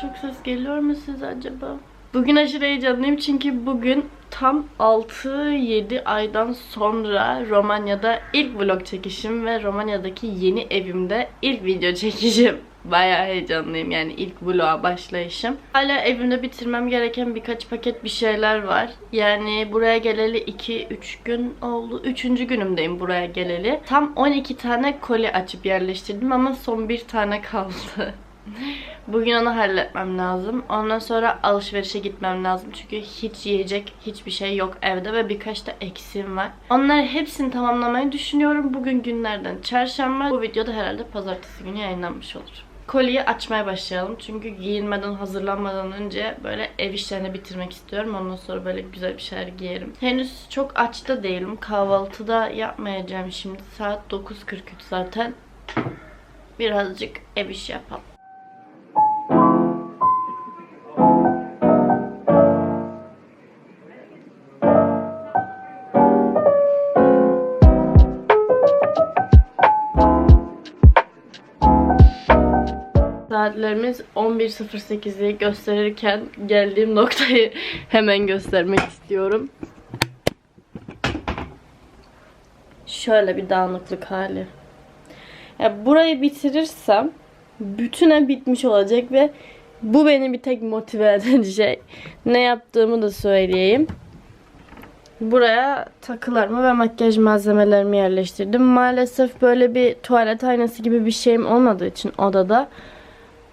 çok ses geliyor mu size acaba? Bugün aşırı heyecanlıyım çünkü bugün tam 6-7 aydan sonra Romanya'da ilk vlog çekişim ve Romanya'daki yeni evimde ilk video çekişim. Bayağı heyecanlıyım yani ilk vloga başlayışım. Hala evimde bitirmem gereken birkaç paket bir şeyler var. Yani buraya geleli 2-3 gün oldu. 3. günümdeyim buraya geleli. Tam 12 tane koli açıp yerleştirdim ama son bir tane kaldı. Bugün onu halletmem lazım. Ondan sonra alışverişe gitmem lazım. Çünkü hiç yiyecek hiçbir şey yok evde ve birkaç da eksiğim var. Onları hepsini tamamlamayı düşünüyorum. Bugün günlerden çarşamba. Bu videoda herhalde pazartesi günü yayınlanmış olur. Koliyi açmaya başlayalım. Çünkü giyinmeden, hazırlanmadan önce böyle ev işlerini bitirmek istiyorum. Ondan sonra böyle güzel bir şeyler giyerim. Henüz çok aç da değilim. Kahvaltıda yapmayacağım şimdi. Saat 9.43 zaten. Birazcık ev işi yapalım. Saatlerimiz 11.08'i gösterirken geldiğim noktayı hemen göstermek istiyorum. Şöyle bir dağınıklık hali. Ya burayı bitirirsem bütün ev bitmiş olacak ve bu beni bir tek motive eden şey. Ne yaptığımı da söyleyeyim. Buraya takılarımı ve makyaj malzemelerimi yerleştirdim. Maalesef böyle bir tuvalet aynası gibi bir şeyim olmadığı için odada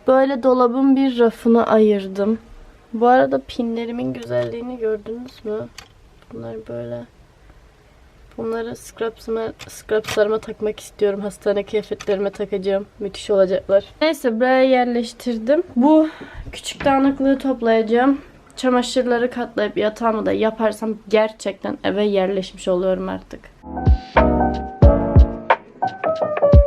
böyle dolabın bir rafını ayırdım. Bu arada pinlerimin güzelliğini gördünüz mü? Bunlar böyle. Bunları scraps'ıma, scraps'larıma takmak istiyorum. Hastane kıyafetlerime takacağım. Müthiş olacaklar. Neyse buraya yerleştirdim. Bu küçük dağınıklığı toplayacağım. Çamaşırları katlayıp yatağımı da yaparsam gerçekten eve yerleşmiş oluyorum artık. Arkadaşlar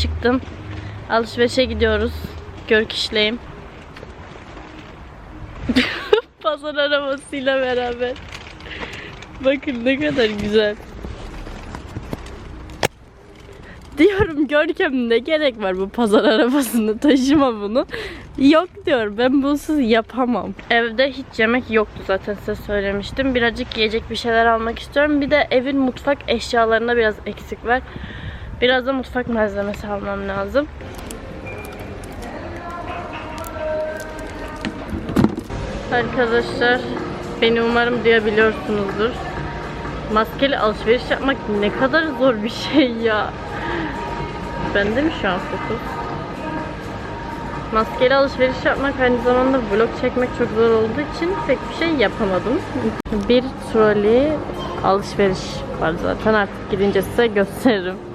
çıktım. Alışverişe gidiyoruz. Görkişleyim. Pazar arabasıyla beraber. Bakın ne kadar güzel. Diyorum Görkem ne gerek var bu pazar arabasını taşıma bunu. Yok diyor ben bunsuz yapamam. Evde hiç yemek yoktu zaten size söylemiştim. Birazcık yiyecek bir şeyler almak istiyorum. Bir de evin mutfak eşyalarında biraz eksik var. Biraz da mutfak malzemesi almam lazım. Arkadaşlar beni umarım duyabiliyorsunuzdur. Maskeli alışveriş yapmak ne kadar zor bir şey ya. Bende mi şu an fokus? Maskeli alışveriş yapmak aynı zamanda vlog çekmek çok zor olduğu için pek bir şey yapamadım. Bir trolley alışveriş var zaten artık gidince size gösteririm.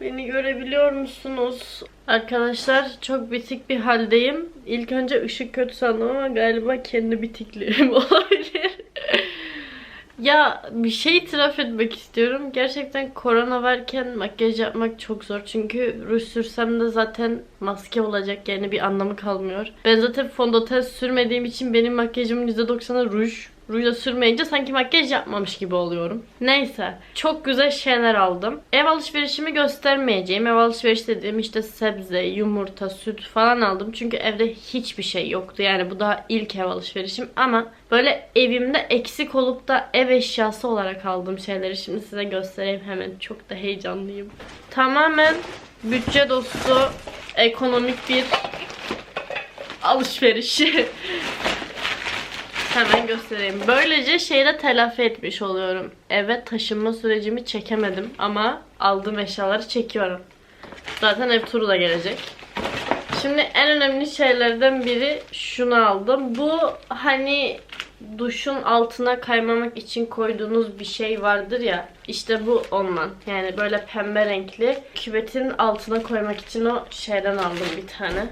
Beni görebiliyor musunuz? Arkadaşlar çok bitik bir haldeyim. İlk önce ışık kötü sandım ama galiba kendi bitikliğim olabilir. ya bir şey itiraf etmek istiyorum. Gerçekten korona varken makyaj yapmak çok zor. Çünkü ruj sürsem de zaten maske olacak yani bir anlamı kalmıyor. Ben zaten fondöten sürmediğim için benim makyajımın %90'ı ruj. Rujla sürmeyince sanki makyaj yapmamış gibi oluyorum. Neyse. Çok güzel şeyler aldım. Ev alışverişimi göstermeyeceğim. Ev alışveriş dediğim işte sebze, yumurta, süt falan aldım. Çünkü evde hiçbir şey yoktu. Yani bu daha ilk ev alışverişim. Ama böyle evimde eksik olup da ev eşyası olarak aldığım şeyleri şimdi size göstereyim hemen. Çok da heyecanlıyım. Tamamen bütçe dostu, ekonomik bir alışveriş. Hemen göstereyim. Böylece şeyde telafi etmiş oluyorum. Eve taşınma sürecimi çekemedim ama aldığım eşyaları çekiyorum. Zaten ev turu da gelecek. Şimdi en önemli şeylerden biri şunu aldım. Bu hani duşun altına kaymamak için koyduğunuz bir şey vardır ya. İşte bu ondan. Yani böyle pembe renkli. Küvetin altına koymak için o şeyden aldım bir tane.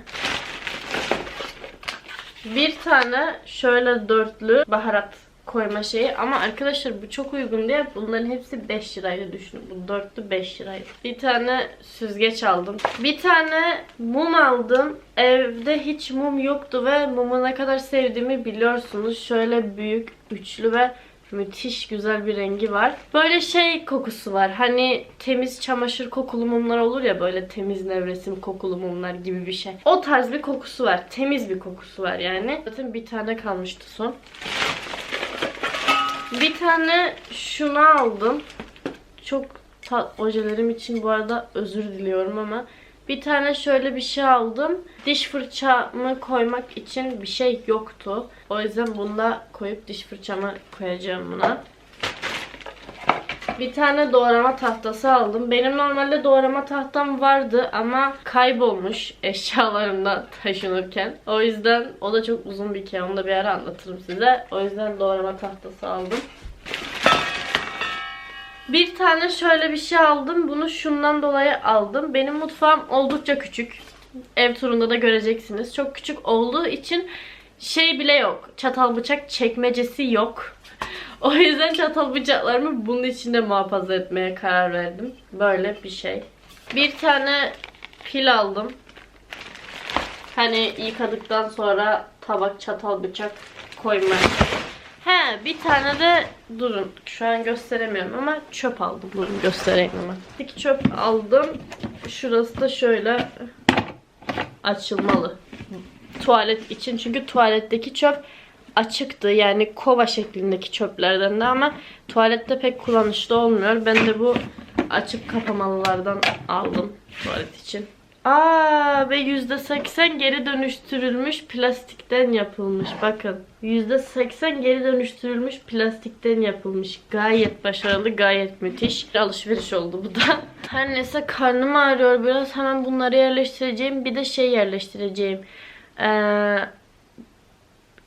Bir tane şöyle dörtlü baharat koyma şeyi ama arkadaşlar bu çok uygun diye bunların hepsi 5 liraydı düşünün. Bu dörtlü 5 liraydı. Bir tane süzgeç aldım. Bir tane mum aldım. Evde hiç mum yoktu ve mumu ne kadar sevdiğimi biliyorsunuz. Şöyle büyük, üçlü ve müthiş güzel bir rengi var. Böyle şey kokusu var. Hani temiz çamaşır kokulu mumlar olur ya böyle temiz nevresim kokulu mumlar gibi bir şey. O tarz bir kokusu var. Temiz bir kokusu var yani. Zaten bir tane kalmıştı son. Bir tane şunu aldım. Çok tat ojelerim için bu arada özür diliyorum ama bir tane şöyle bir şey aldım. Diş fırçamı koymak için bir şey yoktu. O yüzden bunda koyup diş fırçamı koyacağım buna. Bir tane doğrama tahtası aldım. Benim normalde doğrama tahtam vardı ama kaybolmuş eşyalarımdan taşınırken. O yüzden o da çok uzun bir hikaye. Onu da bir ara anlatırım size. O yüzden doğrama tahtası aldım. Bir tane şöyle bir şey aldım. Bunu şundan dolayı aldım. Benim mutfağım oldukça küçük. Ev turunda da göreceksiniz. Çok küçük olduğu için şey bile yok. Çatal bıçak çekmecesi yok. O yüzden çatal bıçaklarımı bunun içinde muhafaza etmeye karar verdim. Böyle bir şey. Bir tane pil aldım. Hani yıkadıktan sonra tabak, çatal, bıçak koyma. He bir tane de durun şu an gösteremiyorum ama çöp aldım. Durun göstereyim ama. İki çöp aldım. Şurası da şöyle açılmalı. Tuvalet için çünkü tuvaletteki çöp açıktı. Yani kova şeklindeki çöplerden de ama tuvalette pek kullanışlı olmuyor. Ben de bu açıp kapamalılardan aldım tuvalet için. Aa ve %80 geri dönüştürülmüş plastikten yapılmış. Bakın. %80 geri dönüştürülmüş plastikten yapılmış. Gayet başarılı, gayet müthiş. Alışveriş oldu bu da. Her neyse karnım ağrıyor biraz. Hemen bunları yerleştireceğim. Bir de şey yerleştireceğim. Ee,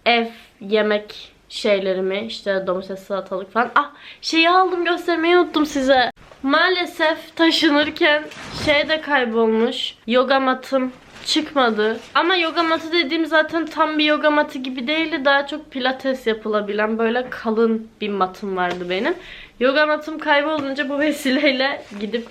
ev yemek şeylerimi işte domates salatalık falan. Ah şeyi aldım göstermeyi unuttum size. Maalesef taşınırken şey de kaybolmuş. Yoga matım çıkmadı. Ama yoga matı dediğim zaten tam bir yoga matı gibi değildi. Daha çok pilates yapılabilen böyle kalın bir matım vardı benim. Yoga matım kaybolunca bu vesileyle gidip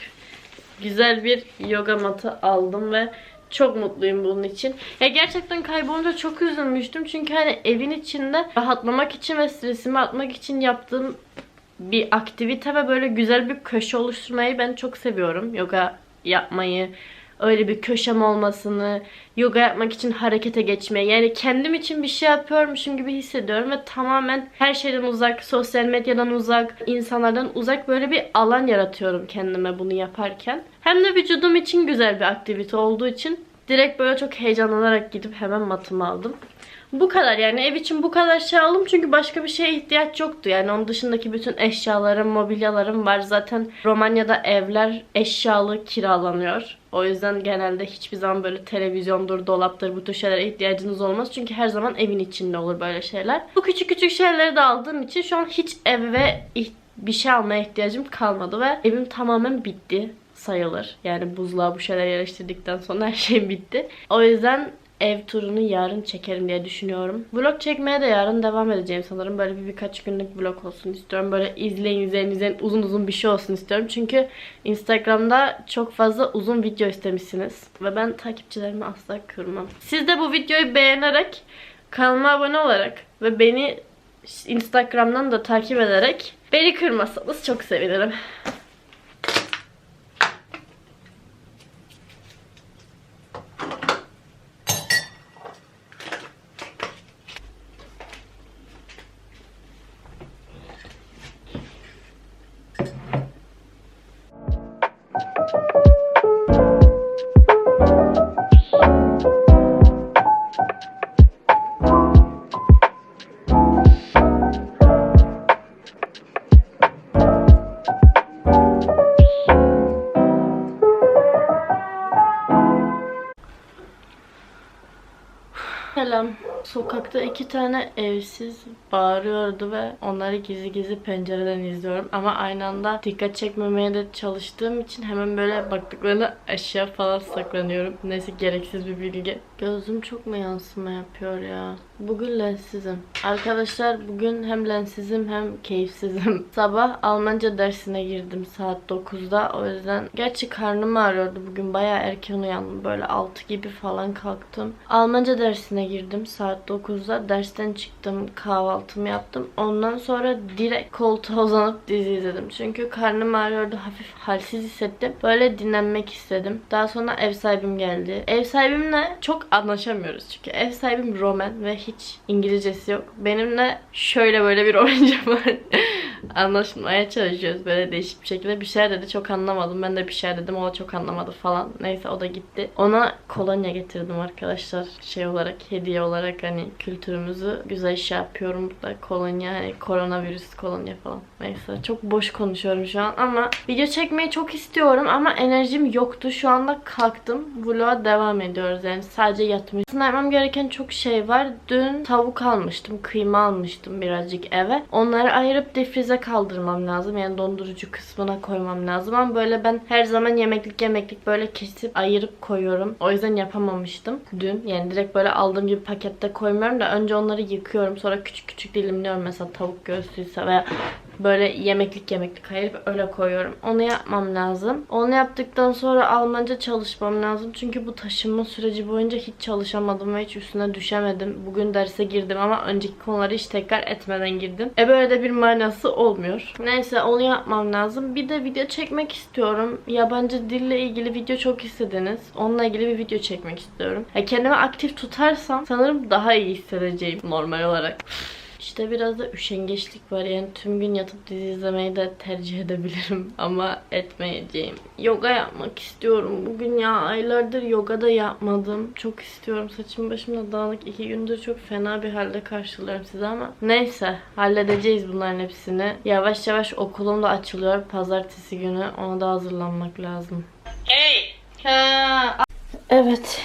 güzel bir yoga matı aldım ve çok mutluyum bunun için. Ya gerçekten kaybolunca çok üzülmüştüm. Çünkü hani evin içinde rahatlamak için ve stresimi atmak için yaptığım bir aktivite ve böyle güzel bir köşe oluşturmayı ben çok seviyorum. Yoga yapmayı, öyle bir köşem olmasını, yoga yapmak için harekete geçmeyi. Yani kendim için bir şey yapıyormuşum gibi hissediyorum ve tamamen her şeyden uzak, sosyal medyadan uzak, insanlardan uzak böyle bir alan yaratıyorum kendime bunu yaparken. Hem de vücudum için güzel bir aktivite olduğu için direkt böyle çok heyecanlanarak gidip hemen matımı aldım. Bu kadar yani ev için bu kadar şey aldım çünkü başka bir şeye ihtiyaç yoktu. Yani onun dışındaki bütün eşyalarım, mobilyalarım var. Zaten Romanya'da evler eşyalı kiralanıyor. O yüzden genelde hiçbir zaman böyle televizyondur, dolaptır bu tür şeylere ihtiyacınız olmaz. Çünkü her zaman evin içinde olur böyle şeyler. Bu küçük küçük şeyleri de aldığım için şu an hiç eve bir şey almaya ihtiyacım kalmadı ve evim tamamen bitti sayılır. Yani buzluğa bu şeyler yerleştirdikten sonra her şey bitti. O yüzden ev turunu yarın çekerim diye düşünüyorum. Vlog çekmeye de yarın devam edeceğim sanırım. Böyle bir birkaç günlük vlog olsun istiyorum. Böyle izleyin izleyin izleyin uzun uzun bir şey olsun istiyorum. Çünkü Instagram'da çok fazla uzun video istemişsiniz. Ve ben takipçilerimi asla kırmam. Siz de bu videoyu beğenerek kanalıma abone olarak ve beni Instagram'dan da takip ederek beni kırmasanız çok sevinirim. Sokakta iki tane evsiz bağırıyordu ve onları gizli gizli pencereden izliyorum. Ama aynı anda dikkat çekmemeye de çalıştığım için hemen böyle baktıklarını aşağı falan saklanıyorum. Neyse gereksiz bir bilgi. Gözüm çok mu yansıma yapıyor ya? Bugün lenssizim. Arkadaşlar bugün hem lenssizim hem keyifsizim. Sabah Almanca dersine girdim saat 9'da. O yüzden gerçi karnım ağrıyordu. Bugün bayağı erken uyandım. Böyle 6 gibi falan kalktım. Almanca dersine girdim saat 9'da. Dersten çıktım. Kahvaltımı yaptım. Ondan sonra direkt koltuğa uzanıp dizi izledim. Çünkü karnım ağrıyordu. Hafif halsiz hissettim. Böyle dinlenmek istedim. Daha sonra ev sahibim geldi. Ev sahibimle çok anlaşamıyoruz. Çünkü ev sahibim Roman ve hiç İngilizcesi yok. Benimle şöyle böyle bir oyuncu var. Anlaşmaya çalışıyoruz böyle değişik bir şekilde. Bir şeyler dedi çok anlamadım. Ben de bir şeyler dedim o da çok anlamadı falan. Neyse o da gitti. Ona kolonya getirdim arkadaşlar. Şey olarak hediye olarak hani kültürümüzü güzel şey yapıyorum. Da kolonya hani koronavirüs kolonya falan. Neyse çok boş konuşuyorum şu an ama video çekmeyi çok istiyorum ama enerjim yoktu. Şu anda kalktım. Vloga devam ediyoruz yani sadece yatmış. Aslında gereken çok şey var. Dün tavuk almıştım, kıyma almıştım birazcık eve. Onları ayırıp difrize kaldırmam lazım. Yani dondurucu kısmına koymam lazım ama böyle ben her zaman yemeklik yemeklik böyle kesip ayırıp koyuyorum. O yüzden yapamamıştım dün. Yani direkt böyle aldığım gibi pakette koymuyorum da önce onları yıkıyorum. Sonra küçük küçük dilimliyorum mesela tavuk göğsüyse veya böyle yemeklik yemeklik ayırıp öyle koyuyorum. Onu yapmam lazım. Onu yaptıktan sonra Almanca çalışmam lazım. Çünkü bu taşınma süreci boyunca hiç çalışamadım ve hiç üstüne düşemedim. Bugün derse girdim ama önceki konuları hiç tekrar etmeden girdim. E böyle de bir manası olmuyor. Neyse onu yapmam lazım. Bir de video çekmek istiyorum. Yabancı dille ilgili video çok istediniz. Onunla ilgili bir video çekmek istiyorum. Ya kendimi aktif tutarsam sanırım daha iyi hissedeceğim normal olarak. İşte biraz da üşengeçlik var. Yani tüm gün yatıp dizi izlemeyi de tercih edebilirim ama etmeyeceğim. Yoga yapmak istiyorum. Bugün ya aylardır yoga da yapmadım. Çok istiyorum. Saçım başım da dağınık. iki gündür çok fena bir halde karşılıyorum size ama neyse halledeceğiz bunların hepsini. Yavaş yavaş okulum da açılıyor. Pazartesi günü. Ona da hazırlanmak lazım. Hey! Ha. Evet.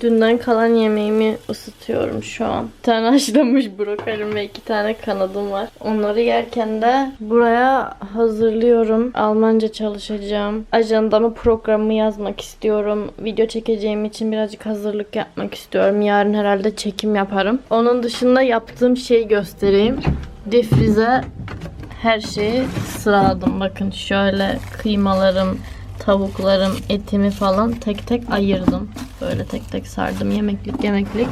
Dünden kalan yemeğimi ısıtıyorum şu an. Bir tane haşlanmış brokolim ve iki tane kanadım var. Onları yerken de buraya hazırlıyorum. Almanca çalışacağım. Ajandamı programımı yazmak istiyorum. Video çekeceğim için birazcık hazırlık yapmak istiyorum. Yarın herhalde çekim yaparım. Onun dışında yaptığım şeyi göstereyim. Difrize her şeyi sıraladım. Bakın şöyle kıymalarım, tavuklarım, etimi falan tek tek ayırdım. Böyle tek tek sardım yemeklik yemeklik.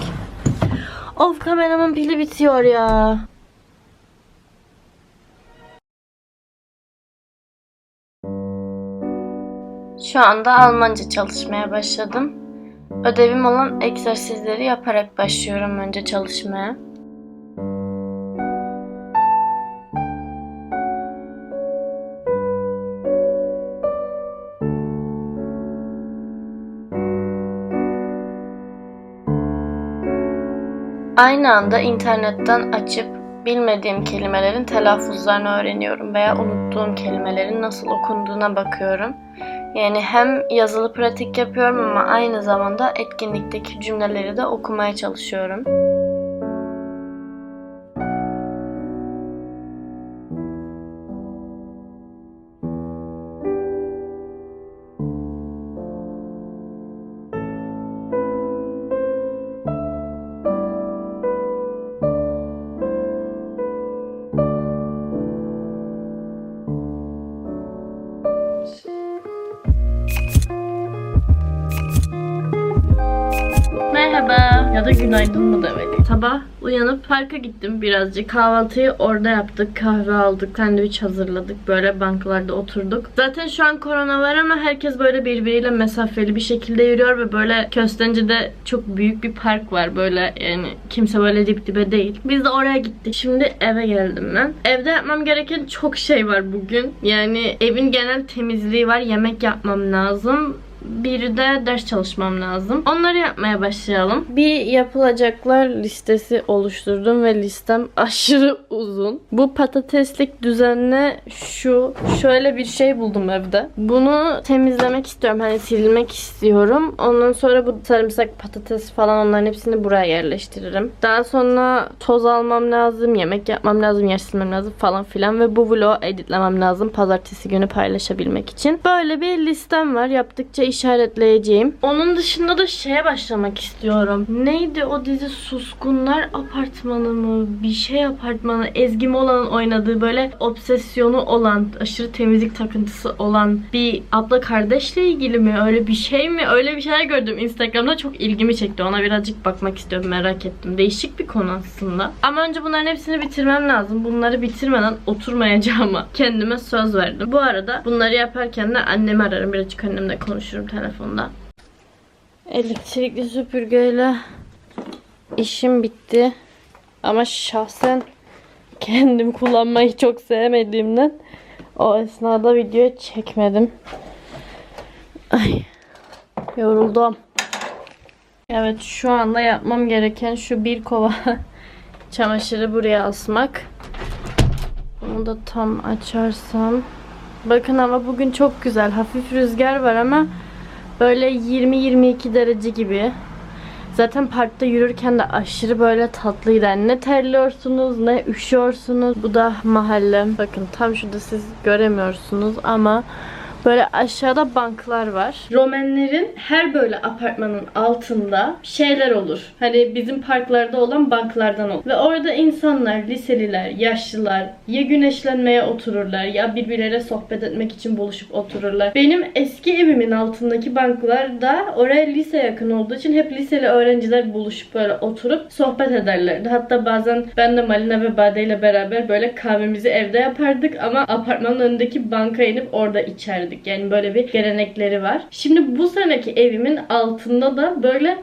Of kameramın pili bitiyor ya. Şu anda Almanca çalışmaya başladım. Ödevim olan egzersizleri yaparak başlıyorum önce çalışmaya. Aynı anda internetten açıp bilmediğim kelimelerin telaffuzlarını öğreniyorum veya unuttuğum kelimelerin nasıl okunduğuna bakıyorum. Yani hem yazılı pratik yapıyorum ama aynı zamanda etkinlikteki cümleleri de okumaya çalışıyorum. Günaydın mı demeliyim. Sabah uyanıp parka gittim birazcık. Kahvaltıyı orada yaptık. Kahve aldık. Sandviç hazırladık. Böyle banklarda oturduk. Zaten şu an korona var ama herkes böyle birbiriyle mesafeli bir şekilde yürüyor ve böyle Köstence'de çok büyük bir park var. Böyle yani kimse böyle dip dibe değil. Biz de oraya gittik. Şimdi eve geldim ben. Evde yapmam gereken çok şey var bugün. Yani evin genel temizliği var. Yemek yapmam lazım Bir de ders çalışmam lazım. Onları yapmaya başlayalım. Bir yapılacaklar listesi oluşturdum ve listem aşırı uzun. Bu patateslik düzenle şu şöyle bir şey buldum evde. Bunu temizlemek istiyorum. Hani silmek istiyorum. Ondan sonra bu sarımsak, patates falan onların hepsini buraya yerleştiririm. Daha sonra toz almam lazım, yemek yapmam lazım, yer silmem lazım falan filan ve bu vlogu editlemem lazım pazartesi günü paylaşabilmek için. Böyle bir listem var. Yaptıkça işaretleyeceğim. Onun dışında da şeye başlamak istiyorum. Neydi o dizi Suskunlar Apartmanı mı? Bir şey apartmanı. Ezgi Mola'nın oynadığı böyle obsesyonu olan, aşırı temizlik takıntısı olan bir abla kardeşle ilgili mi? Öyle bir şey mi? Öyle bir şeyler gördüm Instagram'da çok ilgimi çekti. Ona birazcık bakmak istiyorum. Merak ettim. Değişik bir konu aslında. Ama önce bunların hepsini bitirmem lazım. Bunları bitirmeden oturmayacağıma kendime söz verdim. Bu arada bunları yaparken de annemi ararım. Birazcık annemle konuşurum telefonda. Elektrikli süpürgeyle işim bitti. Ama şahsen kendim kullanmayı çok sevmediğimden o esnada video çekmedim. Ay yoruldum. Evet şu anda yapmam gereken şu bir kova çamaşırı buraya asmak. Bunu da tam açarsam. Bakın ama bugün çok güzel. Hafif rüzgar var ama böyle 20-22 derece gibi. Zaten parkta yürürken de aşırı böyle tatlıydı. Yani ne terliyorsunuz ne üşüyorsunuz. Bu da mahalle. Bakın tam şurada siz göremiyorsunuz ama Böyle aşağıda banklar var. Romenlerin her böyle apartmanın altında şeyler olur. Hani bizim parklarda olan banklardan olur. Ve orada insanlar, liseliler, yaşlılar ya güneşlenmeye otururlar ya birbirleriyle sohbet etmek için buluşup otururlar. Benim eski evimin altındaki banklar da oraya lise yakın olduğu için hep liseli öğrenciler buluşup böyle oturup sohbet ederlerdi. Hatta bazen ben de Malina ve Bade ile beraber böyle kahvemizi evde yapardık ama apartmanın önündeki banka inip orada içerdik. Yani böyle bir gelenekleri var. Şimdi bu seneki evimin altında da böyle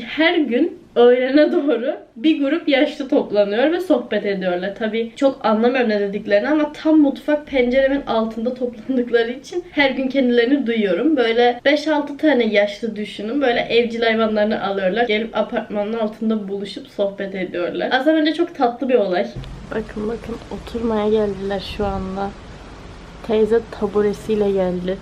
her gün öğlene doğru bir grup yaşlı toplanıyor ve sohbet ediyorlar. Tabii çok anlamıyorum ne dediklerini ama tam mutfak penceremin altında toplandıkları için her gün kendilerini duyuyorum. Böyle 5-6 tane yaşlı düşünün. Böyle evcil hayvanlarını alıyorlar. Gelip apartmanın altında buluşup sohbet ediyorlar. Aslında bence çok tatlı bir olay. Bakın bakın oturmaya geldiler şu anda. Teyze taburesiyle geldi.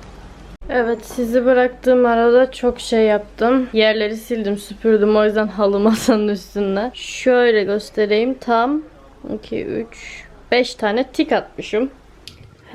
Evet sizi bıraktığım arada çok şey yaptım. Yerleri sildim süpürdüm o yüzden halı masanın üstünde. Şöyle göstereyim tam 2 3 5 tane tik atmışım.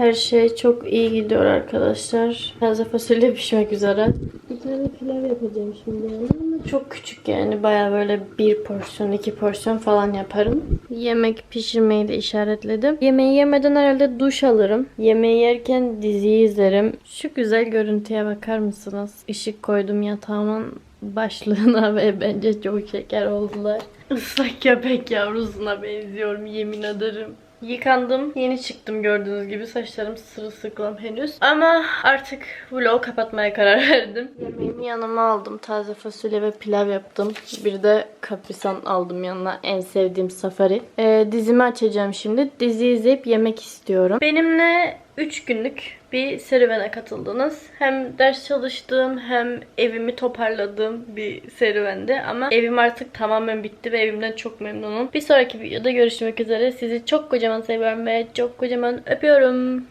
Her şey çok iyi gidiyor arkadaşlar. Taze fasulye pişmek üzere. Bir tane pilav yapacağım şimdi ama çok küçük yani. Baya böyle bir porsiyon, iki porsiyon falan yaparım. Yemek pişirmeyi de işaretledim. Yemeği yemeden herhalde duş alırım. Yemeği yerken diziyi izlerim. Şu güzel görüntüye bakar mısınız? Işık koydum yatağımın başlığına ve bence çok şeker oldular. Islak köpek yavrusuna benziyorum yemin ederim. Yıkandım. Yeni çıktım gördüğünüz gibi. Saçlarım sırılsıklam henüz. Ama artık vlogu kapatmaya karar verdim. Yemeğimi yanıma aldım. Taze fasulye ve pilav yaptım. Bir de kaprisan aldım yanına. En sevdiğim safari. Ee, dizimi açacağım şimdi. Dizi izleyip yemek istiyorum. Benimle 3 günlük bir serüvene katıldınız. Hem ders çalıştığım hem evimi toparladığım bir serüvendi. Ama evim artık tamamen bitti ve evimden çok memnunum. Bir sonraki videoda görüşmek üzere. Sizi çok kocaman seviyorum ve çok kocaman öpüyorum.